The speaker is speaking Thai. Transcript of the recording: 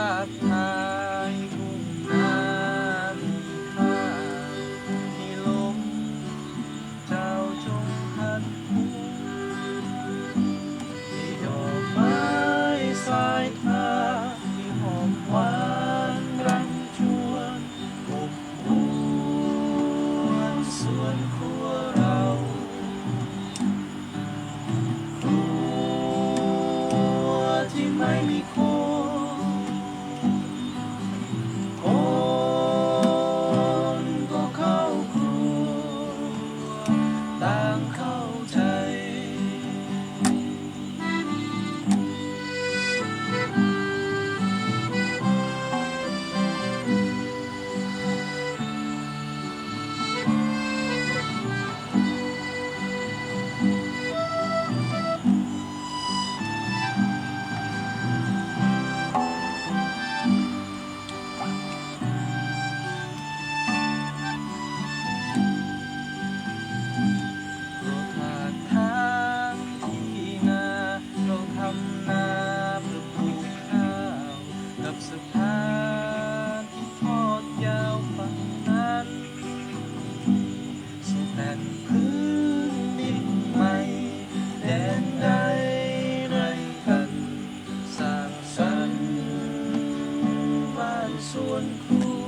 path. นั้นจะแผ่นพื้นดินใหม่แดนใดไรกันสร้างสรรค์บ้านสวนครู